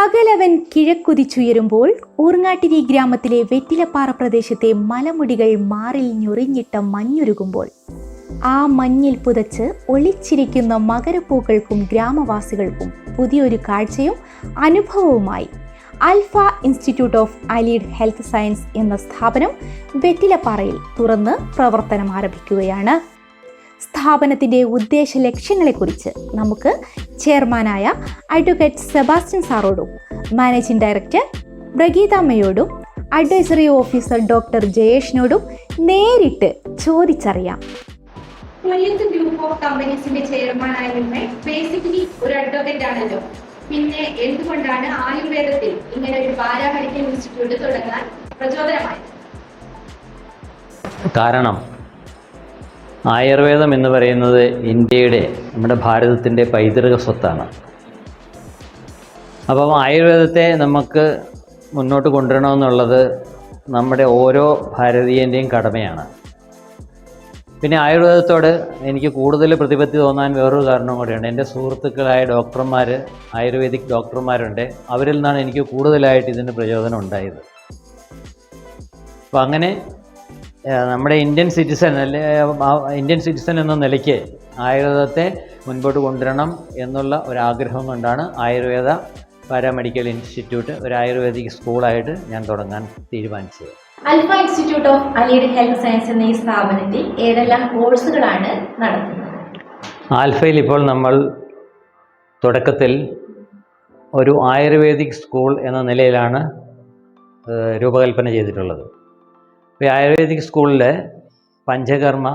പകലവൻ കിഴക്കുതിച്ചുയരുമ്പോൾ ഊർങ്ങാട്ടിരി ഗ്രാമത്തിലെ വെറ്റിലപ്പാറ പ്രദേശത്തെ മലമുടികൾ മാറിൽ ഞൊറിഞ്ഞിട്ട മഞ്ഞുരുകുമ്പോൾ ആ മഞ്ഞിൽ പുതച്ച് ഒളിച്ചിരിക്കുന്ന മകരപ്പൂക്കൾക്കും ഗ്രാമവാസികൾക്കും പുതിയൊരു കാഴ്ചയും അനുഭവവുമായി Alpha institute of allied health science എന്ന സ്ഥാപനം വെറ്റിലപ്പാറയിൽ തുറന്ന് പ്രവർത്തനം ആരംഭിക്കുകയാണ് സ്ഥാപനത്തിന്റെ ഉദ്ദേശ ലക്ഷ്യങ്ങളെക്കുറിച്ച് നമുക്ക് ചെയർമാനായ അഡ്വക്കേറ്റ് സെബാസ്റ്റ്യൻ സാറോടും മാനേജിംഗ് ഡയറക്ടർ ബ്രഗീതാമ്മയോടും അഡ്വൈസറി ഓഫീസർ ഡോക്ടർ ജയേഷിനോടും നേരിട്ട് ചോദിച്ചറിയാം. കൊല്ലത്ത് ഗ്രൂപ്പ് ഓഫ് കമ്പനീസിന്റെ നിങ്ങൾ ബേസിക്കലി ഒരു അഡ്വക്കേറ്റ് ആണല്ലോ. പിന്നെ എന്തുകൊണ്ടാണ് ആയുർവേദത്തിൽ ഇങ്ങനെ ഒരു പാരാ ഇൻസ്റ്റിറ്റ്യൂട്ട് തുടങ്ങാൻ പ്രചോദനമായത്? കാരണം ആയുർവേദം എന്ന് പറയുന്നത് ഇന്ത്യയുടെ നമ്മുടെ ഭാരതത്തിന്റെ പൈതൃക സ്വത്താണ്. അപ്പം ആയുർവേദത്തെ നമുക്ക് മുന്നോട്ട് കൊണ്ടുവരണമെന്നുള്ളത് നമ്മുടെ ഓരോ ഭാരതീയന്റെയും കടമയാണ്. പിന്നെ ആയുർവേദത്തോട് എനിക്ക് കൂടുതൽ പ്രതിപത്തി തോന്നാൻ വേറൊരു കാരണം കൂടിയുണ്ട്. എന്റെ സുഹൃത്തുക്കളായ ഡോക്ടർമാർ ആയുർവേദിക് ഡോക്ടർമാരുണ്ട്. അവരിൽ നിന്നാണ് എനിക്ക് കൂടുതലായിട്ട് ഇതിന്റെ പ്രചോദനം ഉണ്ടായത്. അപ്പം അങ്ങനെ നമ്മുടെ ഇന്ത്യൻ സിറ്റിസൺ അല്ലെ ഇന്ത്യൻ സിറ്റിസൺ എന്ന നിലയ്ക്ക് ആയുർവേദത്തെ മുൻപോട്ട് കൊണ്ടുവരണം എന്നുള്ള ഒരു ആഗ്രഹം കൊണ്ടാണ് ആയുർവേദ പാരാമെഡിക്കൽ ഇൻസ്റ്റിറ്റ്യൂട്ട് ഒരു ആയുർവേദിക് സ്കൂളായിട്ട് ഞാൻ തുടങ്ങാൻ തീരുമാനിച്ചത്. Alpha institute of allied health science എന്ന ഈ സ്ഥാപനത്തിൽ ഏതെല്ലാം കോഴ്സുകളാണ് നടത്തുന്നത്? ആൽഫയിൽ ഇപ്പോൾ നമ്മൾ തുടക്കത്തിൽ ഒരു ആയുർവേദിക് സ്കൂൾ എന്ന നിലയിലാണ് രൂപകൽപ്പന ചെയ്തിട്ടുള്ളത്. ആയുർവേദിക് സ്കൂളിൽ പഞ്ചകർമ്മ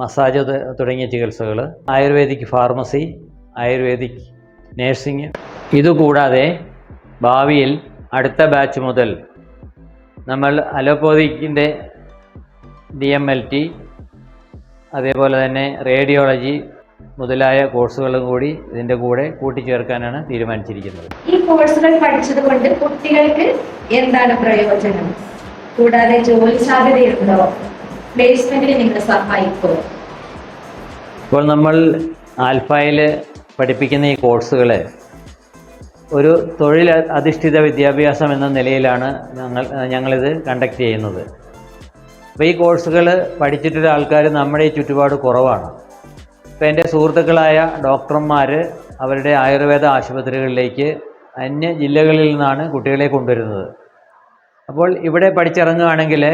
മസാജ് തുടങ്ങിയ ചികിത്സകൾ ആയുർവേദിക് ഫാർമസി ആയുർവേദിക് നേഴ്സിംഗ്. ഇതുകൂടാതെ ഭാവിയിൽ അടുത്ത ബാച്ച് മുതൽ നമ്മൾ അലോപ്പതിക്കിന്റെ ഡി എം എൽ ടി അതേപോലെ തന്നെ റേഡിയോളജി മുതലായ കോഴ്സുകളും കൂടി ഇതിന്റെ കൂടെ കൂട്ടിച്ചേർക്കാനാണ് തീരുമാനിച്ചിരിക്കുന്നത്. ഈ കോഴ്സുകൾ പഠിച്ചത് കൊണ്ട് കുട്ടികൾക്ക് എന്താണ് പ്രയോജനം? കൂടാതെ ജോലി സാധ്യതയുണ്ടോ? പ്ലേസ്മെന്റിന് നിങ്ങൾ സഹായിക്കുമോ? ഇപ്പോൾ നമ്മൾ ആൽഫയിൽ പഠിപ്പിക്കുന്ന ഈ കോഴ്സുകളെ ഒരു തൊഴിൽ അധിഷ്ഠിത വിദ്യാഭ്യാസം എന്ന നിലയിലാണ് ഞങ്ങൾ ഞങ്ങളിത് കണ്ടക്ട് ചെയ്യുന്നത്. അപ്പോൾ ഈ കോഴ്സുകൾ പഠിച്ചിട്ടുള്ള ആൾക്കാർ നമ്മുടെ ഈ ചുറ്റുപാട് കുറവാണ്. ഇപ്പോൾ എന്റെ സുഹൃത്തുക്കളായ ഡോക്ടർമാർ അവരുടെ ആയുർവേദ ആശുപത്രികളിലേക്ക് അന്യ ജില്ലകളിൽ നിന്നാണ് കുട്ടികളെ കൊണ്ടുവരുന്നത്. അപ്പോൾ ഇവിടെ പഠിച്ചിറങ്ങുകയാണെങ്കിൽ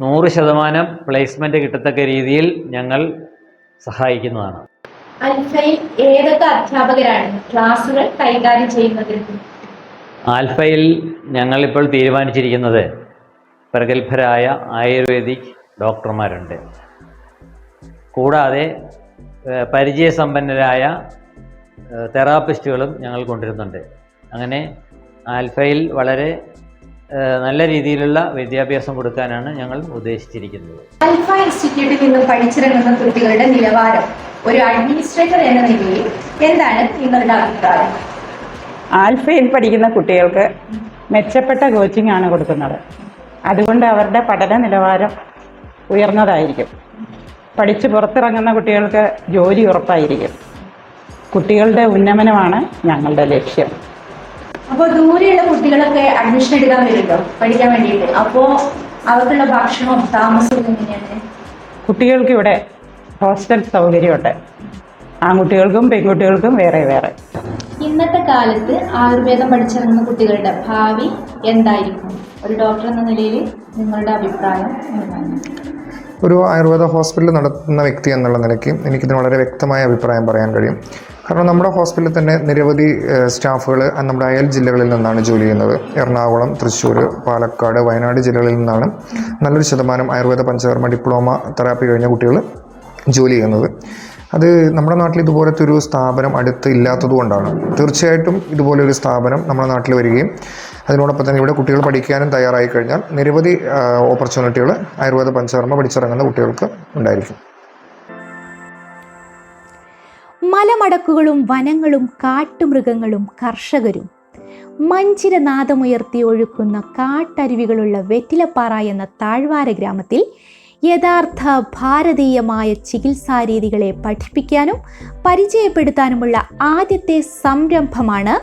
നൂറ് ശതമാനം പ്ലേസ്മെന്റ് കിട്ടത്തക്ക രീതിയിൽ ഞങ്ങൾ സഹായിക്കുന്നതാണ്. ആൽഫയിൽ ഏതൊക്കെ അധ്യാപകരാണ് ക്ലാസുകൾ കൈകാര്യം ചെയ്യുന്നത് ആൽഫയിൽ ഞങ്ങളിപ്പോൾ തീരുമാനിച്ചിരിക്കുന്നത് പ്രഗത്ഭരായ ആയുർവേദിക് ഡോക്ടർമാരുണ്ട്. കൂടാതെ പരിചയസമ്പന്നരായ തെറാപ്പിസ്റ്റുകളും ഞങ്ങൾ കൊണ്ടുവരുന്നുണ്ട്. അങ്ങനെ ആൽഫയിൽ വളരെ നല്ല രീതിയിലുള്ള വിദ്യാഭ്യാസം കൊടുക്കാനാണ് ഞങ്ങൾ ഉദ്ദേശിച്ചിരിക്കുന്നത്. അൽഫ ഇൻസ്റ്റിറ്റ്യൂട്ടിൽ നിന്നും പഠിച്ചിറങ്ങുന്ന കുട്ടികളുടെ നിലവാരം ഒരു അഡ്മിനിസ്ട്രേറ്റർ എന്ന നിലയിൽ എന്താണ് നിങ്ങളുടെ അഭിപ്രായം? ആൽഫയിൽ പഠിക്കുന്ന കുട്ടികൾക്ക് മെച്ചപ്പെട്ട കോച്ചിങ് ആണ് കൊടുക്കുന്നത്. അതുകൊണ്ട് അവരുടെ പഠന നിലവാരം ഉയർന്നതായിരിക്കും. പഠിച്ച് പുറത്തിറങ്ങുന്ന കുട്ടികൾക്ക് ജോലി ഉറപ്പായിരിക്കും. കുട്ടികളുടെ ഉന്നമനമാണ് ഞങ്ങളുടെ ലക്ഷ്യം. അപ്പോൾ ദൂരെയുള്ള കുട്ടികളൊക്കെ അഡ്മിഷൻ എടുക്കാൻ വരുമല്ലോ പഠിക്കാൻ വേണ്ടിയിട്ട്. അപ്പോൾ അവർക്കുള്ള ഭക്ഷണവും താമസവും എങ്ങനെയാണ്? കുട്ടികൾക്ക് ഇവിടെ ഹോസ്റ്റൽ സൗകര്യമുണ്ട്. ആൺകുട്ടികൾക്കും പെൺകുട്ടികൾക്കും വേറെ വേറെ. ഇന്നത്തെ കാലത്ത് ആയുർവേദം പഠിച്ചിറങ്ങുന്ന കുട്ടികളുടെ ഭാവി എന്തായിരിക്കും? ഒരു ഡോക്ടർ എന്ന നിലയിൽ നിങ്ങളുടെ അഭിപ്രായം എന്താണ്? ഒരു ആയുർവേദ ഹോസ്പിറ്റൽ നടത്തുന്ന വ്യക്തി എന്നുള്ള നിലയ്ക്ക് എനിക്കിതിന് വളരെ വ്യക്തമായ അഭിപ്രായം പറയാൻ കഴിയും. കാരണം നമ്മുടെ ഹോസ്പിറ്റലിൽ തന്നെ നിരവധി സ്റ്റാഫുകൾ നമ്മുടെ അയൽ ജില്ലകളിൽ നിന്നാണ് ജോലി ചെയ്യുന്നത്. എറണാകുളം തൃശ്ശൂർ പാലക്കാട് വയനാട് ജില്ലകളിൽ നിന്നാണ് നല്ലൊരു ശതമാനം ആയുർവേദ പഞ്ചകർമ്മ ഡിപ്ലോമ തെറാപ്പി കഴിഞ്ഞ കുട്ടികൾ ജോലി ചെയ്യുന്നത്. അത് നമ്മുടെ നാട്ടിൽ ഇതുപോലത്തെ ഒരു സ്ഥാപനം അടുത്ത് ഇല്ലാത്തതുകൊണ്ടാണ് തീർച്ചയായിട്ടും ഇതുപോലൊരു സ്ഥാപനം നമ്മുടെ നാട്ടിൽ വരികയും അതിനോടൊപ്പം തന്നെ ഇവിടെ കുട്ടികൾ പഠിക്കാനും തയ്യാറായി കഴിഞ്ഞാൽ നിരവധി ഓപ്പർച്യൂണിറ്റികൾ ആയുർവേദ പഞ്ചകർമ്മ പഠിച്ചിറങ്ങുന്ന കുട്ടികൾക്ക് ഉണ്ടായിരിക്കും. മലമടക്കുകളും വനങ്ങളും കാട്ടുമൃഗങ്ങളും കർഷകരും. മഞ്ചിരനാദമുയർത്തി ഒഴുക്കുന്ന കാട്ടരുവികളുള്ള വെറ്റിലപ്പാറ എന്ന താഴ്വാര ഗ്രാമത്തിൽ യഥാർത്ഥ ഭാരതീയമായ ചികിത്സാ രീതികളെ പഠിപ്പിക്കാനും പരിചയപ്പെടുത്താനുമുള്ള ആദ്യത്തെ സംരംഭമാണ്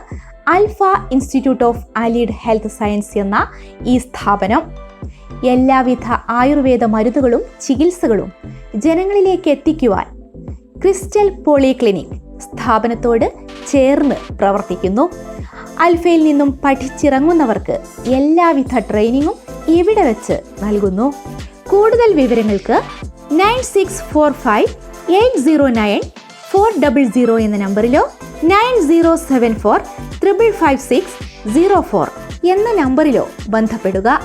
Alpha institute of allied health science എന്ന ഈ സ്ഥാപനം. എല്ലാവിധ ആയുർവേദ മരുന്നുകളും ചികിത്സകളും ജനങ്ങളിലേക്ക് എത്തിക്കുവാൻ ക്രിസ്റ്റൽ പോളിക്ലിനിക് സ്ഥാപനത്തോട് ചേർന്ന് പ്രവർത്തിക്കുന്നു. അൽഫയിൽ നിന്നും പഠിച്ചിറങ്ങുന്നവർക്ക് എല്ലാവിധ ട്രെയിനിങ്ങും ഇവിടെ വെച്ച് നൽകുന്നു. കൂടുതൽ വിവരങ്ങൾക്ക് nine six four five eight zero nine four double zero എന്ന നമ്പറിലോ nine zero seven four triple five six zero four എന്ന നമ്പറിലോ ബന്ധപ്പെടുക.